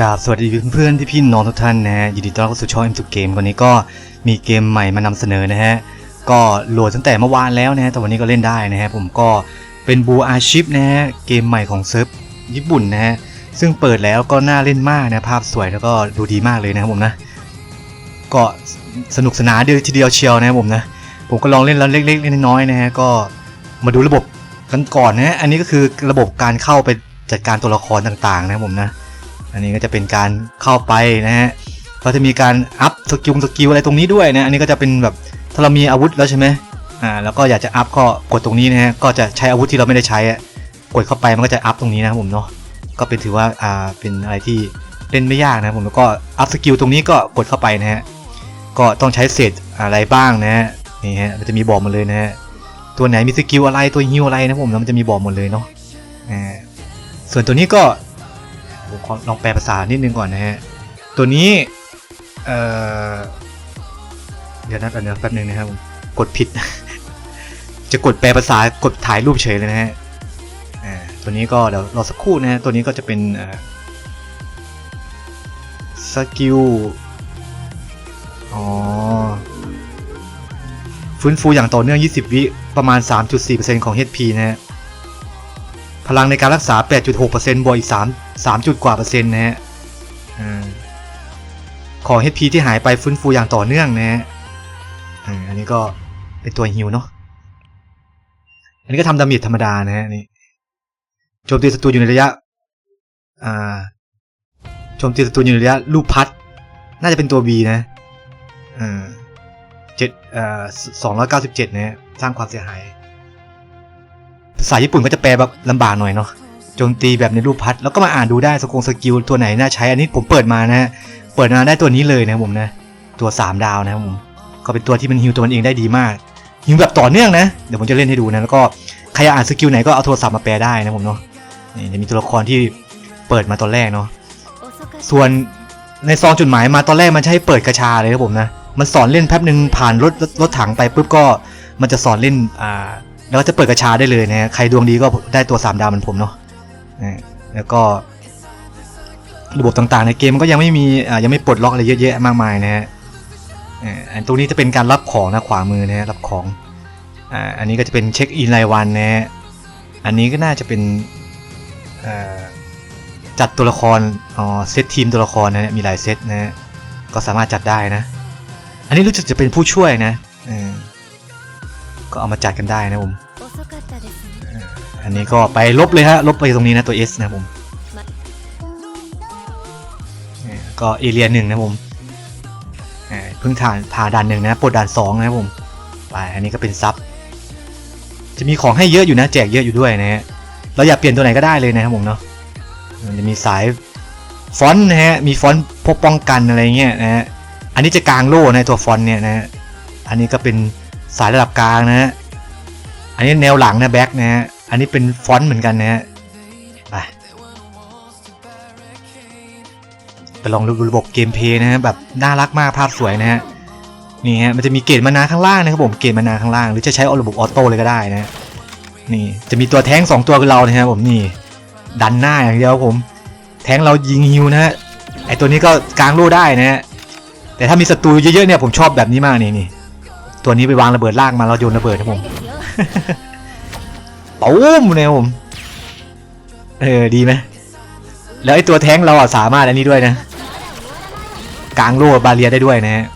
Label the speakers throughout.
Speaker 1: กราบสวัสดีเพื่อนๆพี่ๆน้องทุกท่านนะฮะยินดีต้อนรับเข้าสู่ช่อง M2 Game วันนี้ก็มีเกมใหม่มานำเสนอนะฮะก็โหลดตั้งแต่เมื่อวานแล้วนะฮะแต่วันนี้ก็เล่นได้นะฮะผมก็เป็นบูอาชิปนะฮะเกมใหม่ของเซิร์ฟญี่ปุ่นนะฮะซึ่งเปิดแล้วก็น่าเล่นมากนะภาพสวยแล้วก็ดูดีมากเลยนะครับผมนะก็สนุกสนานเดียวทีเดียวเชียวนะครับผมนะผมก็ลองเล่นแล้วเล็กๆน้อยๆนะฮะก็มาดูระบบกันก่อนนะฮะอันนี้ก็คือระบบการเข้าไปจัดการตัวละครต่างๆนะครับผมนะ อันนี้ก็จะเป็นการเข้าไปนะฮะก็จะมีการอัพสกิลสกิลอะไรตรงนี้ด้วยนะอันนี้ก็จะเป็นแบบถ้าเรามีอาวุธแล้วใช่ไหมอ่าแล้วก็อยากจะอัพก็กดตรงนี้นะฮะก็จะใช้อาวุธที่เราไม่ได้ใช้กดเข้าไปมันก็จะอัพตรงนี้นะผมเนาะก็เป็นถือว่าอ่าเป็นอะไรที่เล่นไม่ยากนะผมแล้วก็อัพสกิลตรงนี้ก็กดเข้าไปนะฮะก็ต้องใช้เศษอะไรบ้างนะฮะนี่ฮะมันจะมีบอกหมดเลยนะฮะตัวไหนมีสกิลอะไรตัวฮิวอะไรนะผมแล้วมันจะมีบอกหมดเลยเนาะอ่าส่วนตัวนี้ก็ ผมขอลองแปลภาษานิดนึงก่อนนะฮะ ตัวนี้ เอ่อ เดี๋ยวนะแป๊บนึงแป๊บนึงนะครับผมกดผิด จะกดแปลภาษากดถ่ายรูปเฉยเลยนะฮะตัวนี้ก็เดี๋ยวรอสักครู่นะฮะ ตัวนี้ก็จะเป็นสกิล อ๋อ ฟื้นฟูอย่างต่อเนื่อง 20 วิประมาณ 3.4%ของ HP นะฮะ พลังในการรักษา 8.6%บวกอีก 3 3 จุดกว่าเปอร์เซ็นต์นะฮะอ่าของ HP ที่หายไปฟื้นฟูอย่างต่อเนื่องนะฮะอ่าอันนี้ก็เป็นตัวฮิวเนาะ อันนี้ก็ทำดาเมจธรรมดานะฮะนี่ โจมตีศัตรูอยู่ในระยะ อ่า โจมตีศัตรูอยู่ในระยะลูกพัด น่าจะเป็นตัว B นะอ่าเจ็ดอ่าสองร้อยเก้าสิบเจ็ดนะฮะสร้างความเสียหาย ภาษาญี่ปุ่นก็จะแปลแบบลำบากหน่อยเนาะ โจมตีแบบในรูปพัดแล้วก็มาอ่านดูได้สกงสกิลตัวไหนน่าใช้อันนี้ผมเปิดมานะฮะเปิดมาได้ตัวนี้เลยนะผมนะตัว 3 ดาวนะผมก็เป็นตัวที่มันฮิวตัวมันเองได้ดีมากฮิวแบบต่อเนื่องนะเดี๋ยวผมจะเล่นให้ดูนะแล้วก็ใครอยากอ่านสกิลไหนก็เอาโทรศัพท์มาแปลได้นะผมเนาะนี่จะมีตัวละครที่เปิดมาตอนแรกเนาะส่วนในซองจดหมายมาตอนแรกมันให้เปิดกระชาเลยครับผมนะมันสอนเล่นแป๊บหนึ่งผ่านรถรถรถถังไปปุ๊บก็มันจะสอนเล่นอ่าแล้วก็จะเปิดกระชาได้เลยนะฮะใครดวงดีก็ได้ตัว3ดาวเหมือนผมเนาะ นะแล้วก็ระบบต่างๆ ในเกมก็ยังไม่มียังไม่ปลดล็อกอะไรเยอะแยะมากมายนะฮะอันตรงนี้จะเป็นการรับของนะขวามือนะฮะรับของอ่าอันนี้ก็จะเป็นเช็คอินรายวันนะฮะอันนี้ก็น่าจะเป็นจัดตัวละครอ๋อเซตทีมตัวละครนะมีหลายเซตนะฮะก็สามารถจัดได้นะ อันนี้รู้สึกจะเป็นผู้ช่วยนะก็เอามาจัดกันได้นะผม อันนี้ก็ไปลบเลยฮะลบไปตรงนี้นะตัว S นะผมก็เอเรียหนึ่งนะผมเพิ่งผ่านผ่านด่านหนึ่งนะปลดด่านสองนะผมไปอันนี้ก็เป็นซับจะมีของให้เยอะอยู่นะแจกเยอะอยู่ด้วยนะฮะเราอยากเปลี่ยนตัวไหนก็ได้เลยนะครับผมเนาะมันจะมีสายฟอนต์นะฮะมีฟอนต์พกป้องกันอะไรเงี้ยนะฮะอันนี้จะกลางโล่นะตัวฟอนต์เนี่ยนะฮะอันนี้ก็เป็นสายระดับกลางนะฮะอันนี้แนวหลังนะแบ็คนะฮะ อันนี้เป็นฟอนต์เหมือนกันนะฮะไปไปลองดูระบบเกมเพย์นะฮะแบบน่ารักมากภาพสวยนะฮะนี่ฮะมันจะมีเกจมานาข้างล่างนะครับผมเกจมานาข้างล่าง หรือจะใช้ระบบออโต้เลยก็ได้นะนี่จะมีตัวแท้งสองตัวคือเรานะครับผมนี่ดันหน้าอย่างเดียวผม แท้งเรายิงฮิวนะฮะไอตัวนี้ก็กลางโล่ได้นะฮะแต่ถ้ามีศัตรูเยอะๆเนี่ยผมชอบแบบนี้มากนี่นี่ตัวนี้ไปวางระเบิดลากมาเราโยนระเบิดนะผม ปุ้มเนี่ยผม เออ ดีไหมแล้วไอตัวแท้งเราอะสามารถอันนี้ด้วยนะ กลางโล่บาเรียได้ด้วยนะฮะ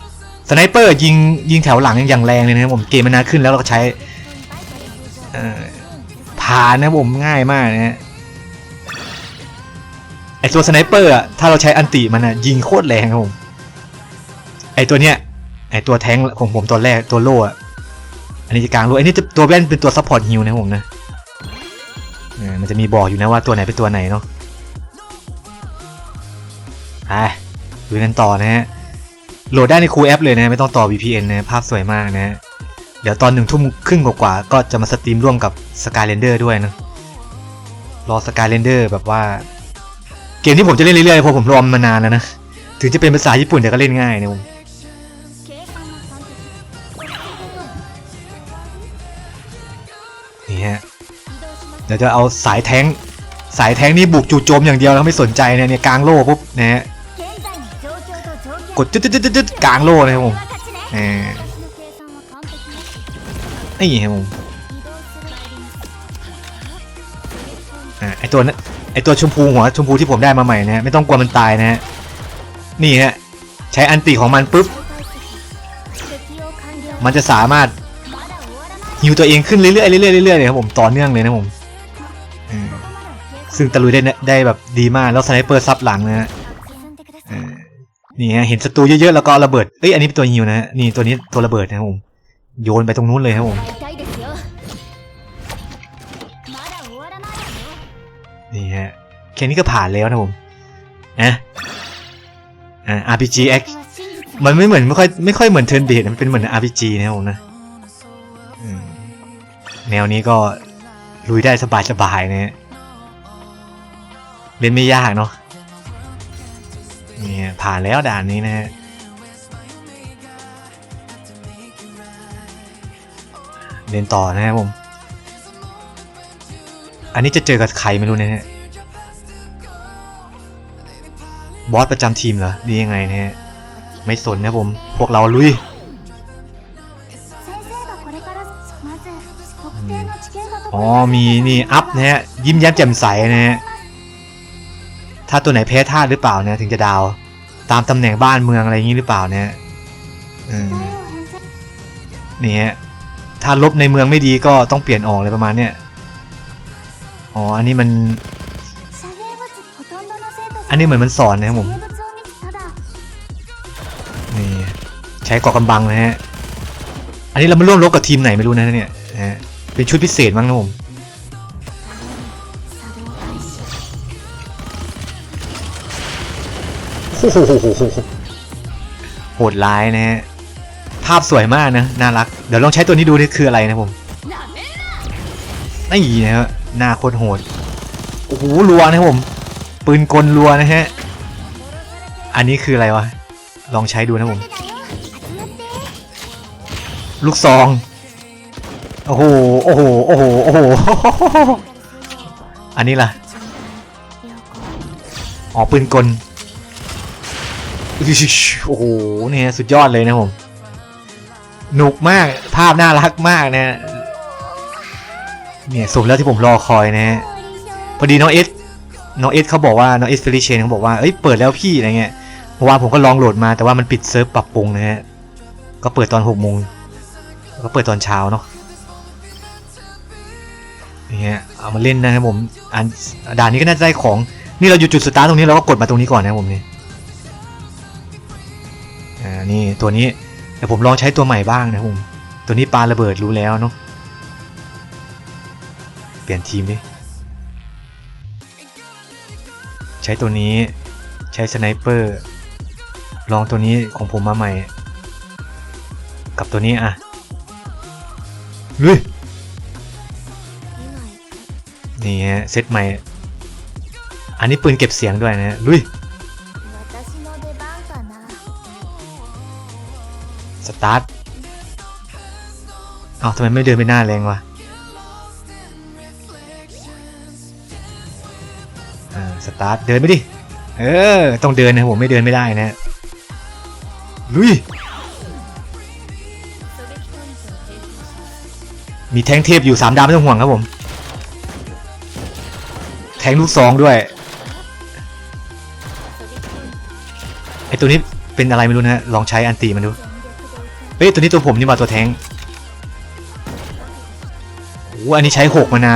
Speaker 1: สไนเปอร์ยิงยิงแถวหลังอย่างแรงเลยนะครับผม เกมมันนาขึ้นแล้วเราก็ใช้ผ่านนะผมง่ายมากนะฮะไอตัวสไนเปอร์อะถ้าเราใช้อันติมันอะยิงโคตรแรงครับผม ไอตัวเนี้ยไอตัวแท้งของผมตัวแรกตัวโล่อะอันนี้จะกลางโล่ไอันนี้จะตัวแว่นเป็นตัวซัพพอร์ตฮิลนะผมนะ เออมันจะมีบอกอยู่นะว่าตัวไหนเป็นตัวไหนเนาะไปดูกันต่อนะฮะ โหลดได้ในคูแอปเลยนะไม่ต้องต่อ VPN นะภาพสวยมากนะฮะเดี๋ยวตอนหนึ่งทุ่มครึ่งกว่าก็จะมาสตรีมร่วมกับ Skylander ด้วยนะ รอ Skylander แบบว่า เกมที่ผมจะเล่นเรื่อยๆเพราะผมรอมมานานแล้วนะ ถึงจะเป็นภาษาญี่ปุ่นแต่ก็เล่นง่ายนะผมนี่ฮะ เดี๋ยวจะเอาสายแทงสายแทงนี่บุกจู่โจมอย่างเดียวแล้วไม่สนใจเนี่ยกลางโล่ปุ๊บนะฮะกดจุดจุดจุดกลางโล่นะครับผมนี่ครัผมไอตัวนั้นไอตัวชมพูหัวชมพูที่ผมได้มาใหม่นะฮะไม่ต้องกลัวมันตายนะฮะนี่ฮะใช้อันติของมันปุ๊บมันจะสามารถฮิวตัวเองขึ้นเรื่อยๆเรื่อยๆเรื่อยๆเลยครับผมต่อเนื่องเลยนะผม ซึ่งตะลุยได้ได้แบบดีมากแล้วสไนเปอร์ซับหลังนะฮะนี่ฮะเห็นศัตรูเยอะๆแล้วก็ระเบิดเอ้ยอันนี้เป็นตัวยิวนะฮะนี่ตัวนี้ตัวระเบิดนะผมโยนไปตรงนู้นเลยครับผมนี่ฮะแค่นี้ก็ผ่านแล้วนะผมอะอ่า RPG X มันไม่เหมือนไม่ค่อยไม่ค่อยเหมือนเทิร์นเบดมันเป็นเหมือน RPG นะผมนะแนวนี้ก็ลุยได้สบายๆนะฮะ เล่นไม่ยากเนาะเนี่ยผ่านแล้วด่านนี้นะฮะเล่นต่อนะครับผม อันนี้จะเจอกับใครไม่รู้นะฮะ บอสประจำทีมเหรอ ดียังไงนะฮะ ไม่สนนะผม พวกเราลุยอ๋อมีนี่ อัพนะฮะ ยิ้มแย้มแจ่มใสนะฮะ ถ้าตัวไหนแพ้ธาตุหรือเปล่าเนี่ยถึงจะดาว ตามตำแหน่งบ้านเมืองอะไรอย่างนี้หรือเปล่าเนี่ยนี่ฮะถ้าลบในเมืองไม่ดีก็ต้องเปลี่ยนออกเลยประมาณเนี้ยอ๋ออันนี้มัน อันนี้เหมือนมันสอนนะครับผมนี่ใช้กาะกำบังนะฮะอันนี้เราไม่ร่วมรบกับทีมไหนไม่รู้นะเนี่ยเป็นชุดพิเศษมั้งนะผม โอ้โหโหดร้ายนะฮะภาพสวยมากนะน่ารัก เดี๋ยวลองใช้ตัวนี้ดูนี่คืออะไรนะผมนี่นะฮะหน้าโคตรโหดโอ้โหรัวนะผม ปืนกลรัวนะฮะอันนี้คืออะไรวะลองใช้ดูนะผม ลูกซองโอ้โหโอ้โหโอ้โหโอ้โหอันนี้ล่ะออกปืนกล โอ้โหเนี่ยสุดยอดเลยนะผมหนุกมากภาพน่ารักมากนะเนี่ยสมแล้วที่ผมรอคอยนะพอดีน้องเอสน้องเอสเขาบอกว่าน้องเอสเฟลิเชนเขาบอกว่าเอ้ยเปิดแล้วพี่อะไรเงี้ยเมื่อวานผมก็ลองโหลดมาแต่ว่ามันปิดเซิร์ฟปรับปรุงนะฮะก็เปิดตอนหกโมงก็เปิดตอนเช้าเนาะนี่ฮะเอามาเล่นนะครับผมอันด่านนี้ก็น่าจะได้ของนี่เราอยู่จุดสตาร์ทตรงนี้เราก็กดมาตรงนี้ก่อนนะผมเนี่อ่า นี่ตัวนี้เดี๋ยวผมลองใช้ตัวใหม่บ้างนะครับผมตัวนี้ปลาระเบิดรู้แล้วเนาะเปลี่ยนทีมดิใช้ตัวนี้ใช้สไนเปอร์ลองตัวนี้ของผมมาใหม่ กับตัวนี้อะลุยนี่ฮะเซตใหม่ อันนี้ปืนเก็บเสียงด้วยนะฮะลุย สตาร์ทเอ้าทำไมไม่เดินไปหน้าแรงวะอ่าสตาร์ทเดินไปดิ เออ ต้องเดินนะผมไม่เดินไม่ได้นะ ลุย มีแทงเทพอยู่สามดาวไม่ต้องห่วงครับผม แทงลูกซองด้วย ไอตัวนี้เป็นอะไรไม่รู้นะฮะลองใช้อันตีมันดู เฮ้ยตัวนี้ตัวผมนี่มาตัวแทงโอ้อันนี้ใช้หกมานา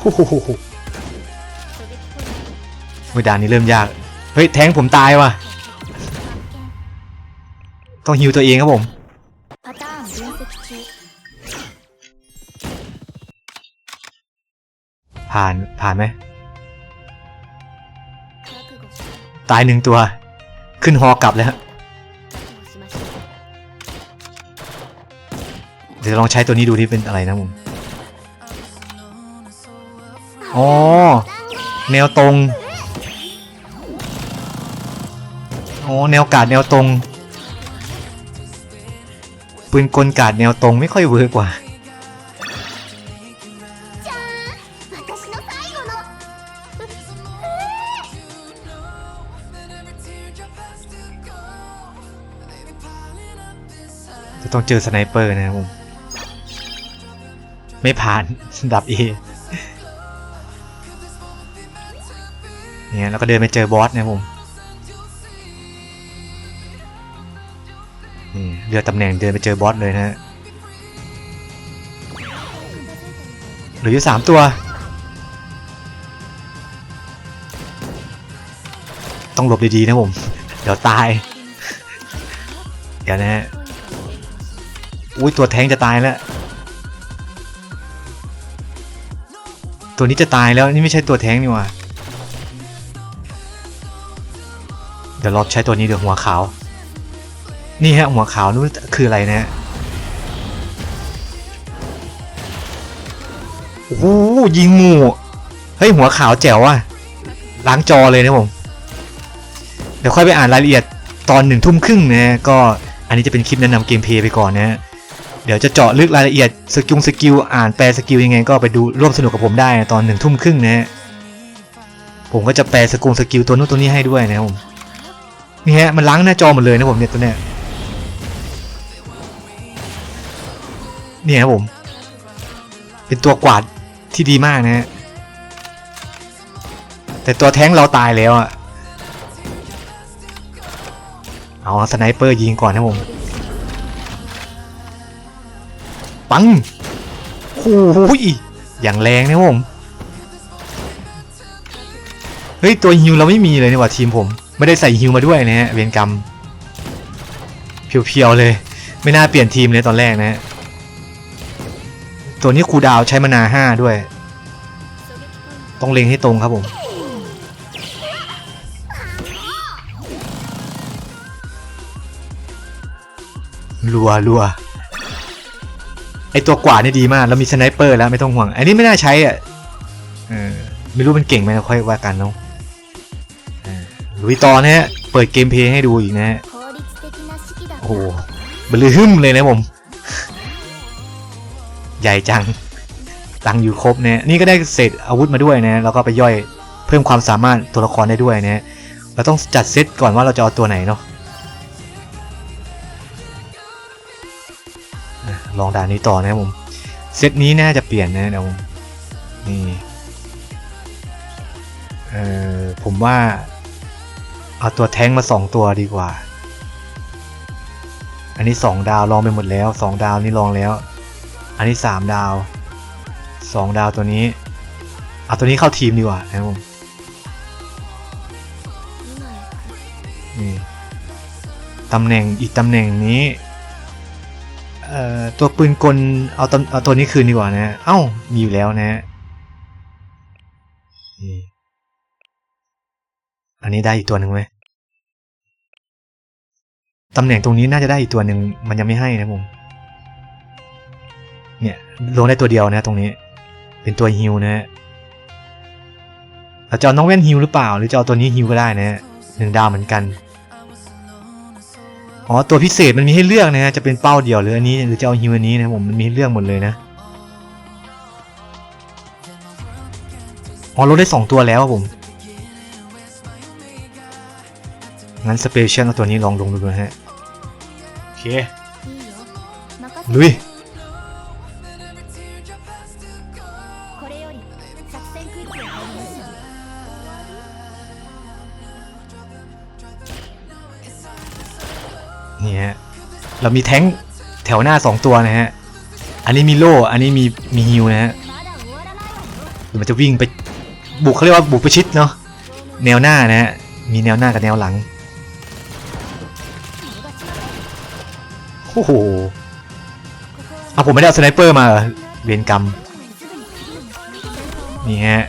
Speaker 1: ฮู้โหเวดานนี้เริ่มยาก เฮ้ยแทงผมตายว่ะ ต้องฮิวตัวเองครับผม ผ่านผ่านไหมตายหนึ่งตัว ขึ้นฮอกลับเล้วเดี๋ยวลองใช้ตัวนี้ดูที่เป็นอะไรนะมึงอ๋อ แนวตรง อ๋อ แนวกาดแนวตรง ปืนกลกาดแนวตรงไม่ค่อยเวิร์กว่า ต้องเจอสไนเปอร์นะครับผมไม่ผ่านดับเอเนี่ยแล้วก็เดินไปเจอบอสนะผมนี่เลือกตำแหน่งเดินไปเจอบอสเลยนะฮะเหลืออยู่สามตัว ต้องหลบดีๆนะผม เดี๋ยวตาย เดี๋ยวนะฮะ อุ้ยตัวแทงจะตายแล้ว ตัวนี้จะตายแล้วนี่ไม่ใช่ตัวแทงนี่ว่าเดี๋ยวรอบใช้ตัวนี้เดี๋ยวหัวขาว นี่ฮะหัวขาวนู่นคืออะไรนะฮะโอ้โหยิงหมูเฮ้ยหัวขาวแจ๋วอะล้างจอเลยนะผมเดี๋ยวค่อยไปอ่านรายละเอียดตอนหนึ่งทุ่มครึ่งนะฮะก็อันนี้จะเป็นคลิปแนะนำเกมเพลย์ไปก่อนนะฮะ เดี๋ยวจะเจาะลึกรายละเอียดสกิลสกิลอ่านแปลสกิลยังไงก็ไปดูร่วมสนุกกับผมได้ตอนหนึ่งทุ่มครึ่งนะฮะผมก็จะแปลสกุลสกิลตัวนู้นตัวนี้ให้ด้วยนะครับผมนี่ฮะมันล้างหน้าจอหมดเลยนะผมเนี่ยตัวเนี้ยนี่ครับผม เป็นตัวกวาดที่ดีมากนะฮะแต่ตัวแท้งเราตายแล้วอะเอาสไนเปอร์ยิงก่อนนะผม ปังโอ้ยอย่างแรงนะผมเฮ้ยตัวฮิวเราไม่มีเลยนี่ว่าทีมผม ไม่ได้ใส่ฮิวมาด้วยนะฮะเวรกรรมเพียวๆเลย ไม่น่าเปลี่ยนทีมเลยตอนแรกนะฮะตัวนี้คูดาวใช้มานาห้าด้วย ต้องเล็งให้ตรงครับผมรัวรัว ไอตัวกว่านี่ดีมากแล้วมีสไนเปอร์แล้วไม่ต้องห่วง อันนี้ไม่น่าใช้อะไม่รู้มันเก่งไหมเราค่อยว่ากันเนาะลุยตอนะฮะ เปิดเกมเพย์ให้ดูอีกนะฮะ โอ้โหบลืมเลยนะผม ใหญ่จัง ตังอยู่ครบเนี่ยนี่ก็ได้เศษอาวุธมาด้วยนะ แล้วก็ไปย่อยเพิ่มความสามารถตัวละครได้ด้วยนะเราต้องจัดเซตก่อนว่าเราจะเอาตัวไหนเนาะ ลองด่านนี้ต่อนะครับผม เซตนี้น่าจะเปลี่ยนนะเดี๋ยวผมนี่เอ่อผมว่า เอาตัวแท้งมาสองตัวดีกว่า อันนี้สองดาวลองไปหมดแล้วสองดาวนี่ลองแล้ว อันนี้สามดาวสองดาวตัวนี้เอาตัวนี้เข้าทีมดีกว่านะครับผมนี่ตำแหน่งอีกตำแหน่งนี้ เอ่อตัวปืนกลเอาตำเอาตัวนี้คืนดีกว่านะ เอ้า มีอยู่แล้วนะฮะอันนี้ได้อีกตัวหนึ่งไหมตำแหน่งตรงนี้น่าจะได้อีกตัวหนึ่งมันยังไม่ให้นะผม เนี่ยลงได้ตัวเดียวนะ ตรงนี้ เป็นตัวฮิวนะฮะเราจะเอาน้องแว่นฮิวหรือเปล่า หรือจะเอาตัวนี้ฮิวก็ได้นะฮะหนึ่งดาวเหมือนกัน อ๋อตัวพิเศษมันมีให้เลือกนะฮะจะเป็นเป้าเดียวหรืออันนี้หรือจะเอาฮิวอันนี้นะผมมันมีให้เลือกหมดเลยนะอ๋อลดได้ 2 ตัวแล้วครับผมงั้นสเปเชียลเอาตัวนี้ลองลงดูนะฮะโอเคลุย นี่ฮะเรามีแท้งแถวหน้าสองตัวนะฮะ อันนี้มีโล่อันนี้มีมีฮิวนะฮะมันจะวิ่งไปบุกเขาเรียกว่าบุกประชิดเนาะแนวหน้านะฮะมีแนวหน้ากับแนวหลังโอ้โหเอาผมไม่ได้สไนเปอร์มาเวียนกรรมนี่ฮะ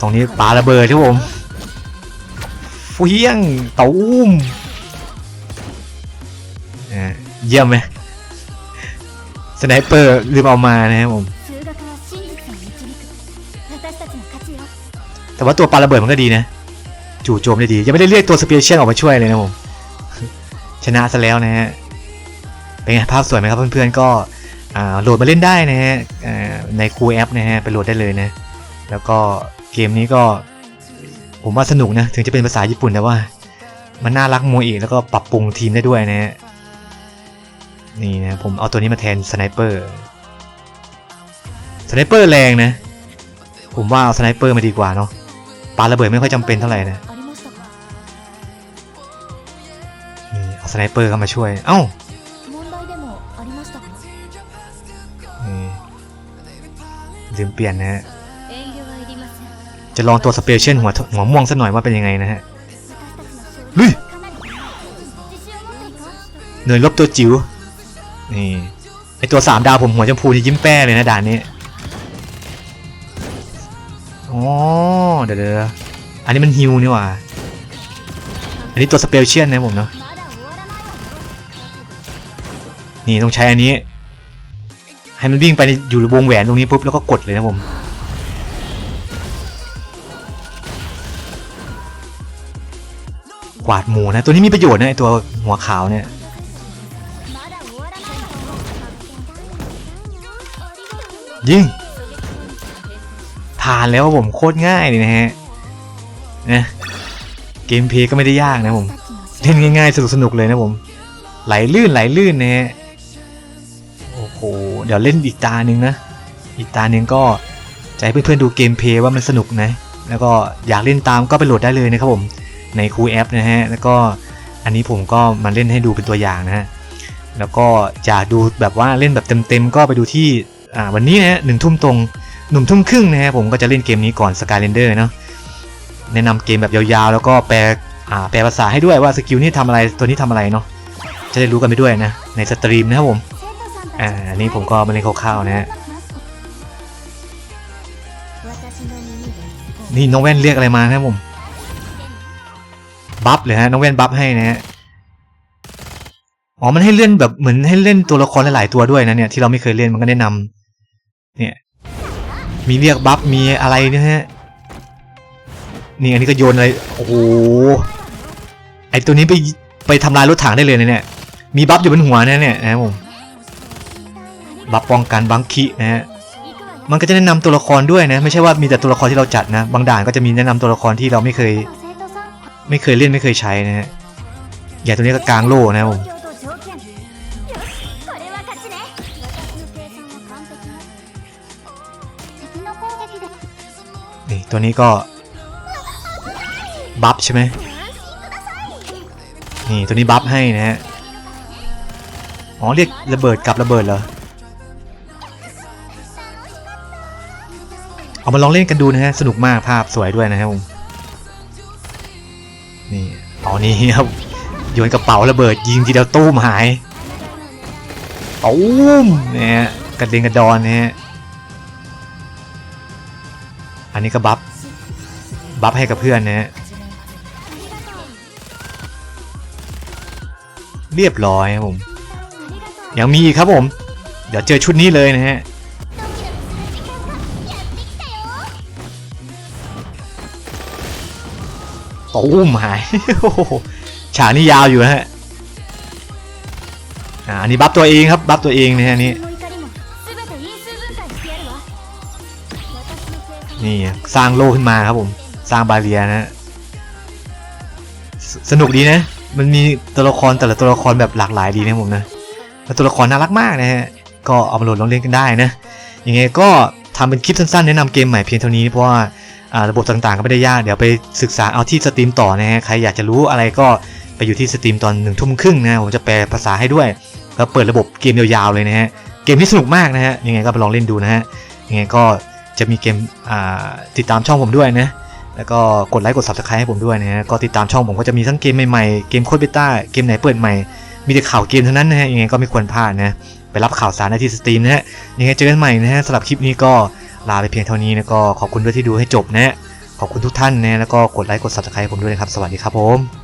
Speaker 1: ตรงนี้ปลาระเบิดที่ผมเฟี้ยงเต่าอุ้ม เยี่ยมไหมสไนเปอร์ลืมเอามานะครับผม แต่ว่าตัวปาระเบิดมันก็ดีนะ จู่โจมได้ดี ยังไม่ได้เรียกตัวสเปเชียลออกมาช่วยเลยนะผม ชนะซะแล้วนะฮะ เป็นไงภาพสวยไหมครับเพื่อนๆ ก็โหลดมาเล่นได้นะฮะในคูแอปนะฮะไปโหลดได้เลยนะ แล้วก็เกมนี้ก็ผมว่าสนุกนะ ถึงจะเป็นภาษาญี่ปุ่นแต่ว่า มันน่ารักโมเอะแล้วก็ปรับปรุงทีมได้ด้วยนะฮะ นี่นะผมเอาตัวนี้มาแทนสไนเปอร์สไนเปอร์แรงนะ ผมว่าเอาสไนเปอร์มาดีกว่าเนาะปาระเบิดไม่ค่อยจำเป็นเท่าไหร่นะนี่เอาสไนเปอร์เข้ามาช่วย เอ้าลืมเปลี่ยนนะฮะจะลองตัวสเปเชียลหัวหัวม่วงสักหน่อยว่าเป็นยังไงนะฮะลุยหน่วยลบตัวจิ๋ว นี่ไอตัวสามดาวผมหัวชมพูจะยิ้มแป้เลยนะด่านนี้อ๋อเดี๋ยวเดี๋ยวอันนี้มันฮิวนี่หว่า อันนี้ตัวสเปเชียลนะผมเนาะนี่ต้องใช้อันนี้ ให้มันวิ่งไปอยู่วงแหวนตรงนี้ปุ๊บแล้วก็กดเลยนะผมกวาดหมูนะ ตัวนี้มีประโยชน์นะไอตัวหัวขาวเนี่ย ยิงผ่านแล้วผมโคตรง่ายเลยนะฮะนะเกมเพย์ก็ไม่ได้ยากนะผม เล่นง่ายๆ สนุกๆเลยนะผม ไหลลื่นไหลลื่นนะฮะโอ้โหเดี๋ยวเล่นอีกตาหนึ่งนะ อีกตาหนึ่งก็จะให้เพื่อนๆดูเกมเพย์ว่ามันสนุกนะ แล้วก็อยากเล่นตามก็ไปโหลดได้เลยนะครับผมในคูแอปนะฮะแล้วก็อันนี้ผมก็มาเล่นให้ดูเป็นตัวอย่างนะฮะแล้วก็อยากดูแบบว่าเล่นแบบเต็มๆก็ไปดูที่ อ่าวันนี้นะหนึ่งทุ่มตรงหนุ่มทุ่มครึ่งนะฮะผมก็จะเล่นเกมนี้ก่อนสกายเรนเดอร์เนาะแนะนำเกมแบบยาวๆ แล้วก็แปลแปลภาษาให้ด้วยว่าสกิลนี้ทำอะไรตัวนี้ทำอะไรเนาะจะได้รู้กันไปด้วยนะ ในสตรีมนะครับผมอ่านนี้ผมก็มาเล่นคร่าวๆนะฮะนี่น้องแว่นเรียกอะไรมาครับผมบัฟเลยฮะน้องแว่นบัฟให้นะฮะอ๋อมันให้เล่นแบบเหมือนให้เล่นตัวละครหลายๆตัวด้วยนะเนี่ยที่เราไม่เคยเล่นมันก็แนะนำ นี่ยมีเรียกบัฟมีอะไรเนะฮะนี่อันนี้ก็โยนอะไรโอ้โหไอตัวนี้ไปไปทำลายรถถังได้เลยนะเนี่ยมีบัฟอยู่บนหัวเนี่ยเนี่ยนะผมบัฟป้องกันบังคีนะฮะมันก็จะแนะนำตัวละครด้วยนะ ไม่ใช่ว่ามีแต่ตัวละครที่เราจัดนะบางด่านก็จะมีแนะนำตัวละครที่เราไม่เคย ไม่เคยเล่นไม่เคยใช้นะฮะอย่างตัวนี้ก็กลางโล่นะผม ตัวนี้ก็บัฟใช่ไหมนี่ตัวนี้บัฟให้นะฮะ อ๋อเรียกระเบิดกับระเบิดเหรอ เอามาลองเล่นกันดูนะฮะ สนุกมากภาพสวยด้วยนะครับผมนี่อ๋อนี่ครับโยนกระเป๋าระเบิดยิงทีเดียวตู้มหายตู้มเนี่ยกระเด็นกระดอนเนะฮะอั นนี้ก็บัฟ บัฟให้กับเพื่อนนะฮะ เรียบร้อยครับผม ยังมีอีกครับผม เดี๋ยวเจอชุดนี้เลยนะฮะ ตู้มหาย ฉากนี้ยาวอยู่นะฮะ อ่าอันนี้บัฟตัวเองครับ บัฟตัวเองนะฮะอัน นี่สร้างโลกขึ้นมาครับผม สร้างบาเรียนะสสนุกดีนะ มันมีตัวละครแต่ละตัวละครแบบหลากหลายดีนะผมนะแล้วตัวละครน่ารักมากนะฮะ ก็เอามาโหลดลองเล่นกันได้นะ ยังไงก็ทำเป็นคลิปสั้นๆ แนะนำเกมใหม่เพียงเท่านี้เพราะว่าอ่าระบบต่างๆ ก็ไม่ได้ยาก เดี๋ยวไปศึกษาเอาที่สตรีมต่อนะฮะ ใครอยากจะรู้อะไรก็ไปอยู่ที่สตรีมตอนหนึ่งทุ่มครึ่งนะผมจะแปลภาษาให้ด้วย แล้วเปิดระบบเกมยาวๆเลยนะฮะ เกมที่สนุกมากนะฮะ ยังไงก็ไปลองเล่นดูนะฮะ ยังไงก็ จะมีเกมติดตามช่องผมด้วยนะแล้วก็กดไลค์กด subscribe ให้ผมด้วยนะฮะก็ติดตามช่องผมก็จะมีทั้งเกมใหม่ๆ เกมโคดเบต้าเกมไหนเปิดใหม่ มีแต่ข่าวเกมเท่านั้นนะฮะยังไงก็ไม่ควรพลาดนะไปรับข่าวสารได้ที่สตรีมนะฮะยังไงเจอกันใหม่นะฮะสำหรับคลิปนี้ก็ลาไปเพียงเท่านี้นะก็ขอบคุณด้วยที่ดูให้จบนะขอบคุณทุกท่านนะแล้วก็กดไลค์กด subscribe ให้ผมด้วยนะครับสวัสดีครับผม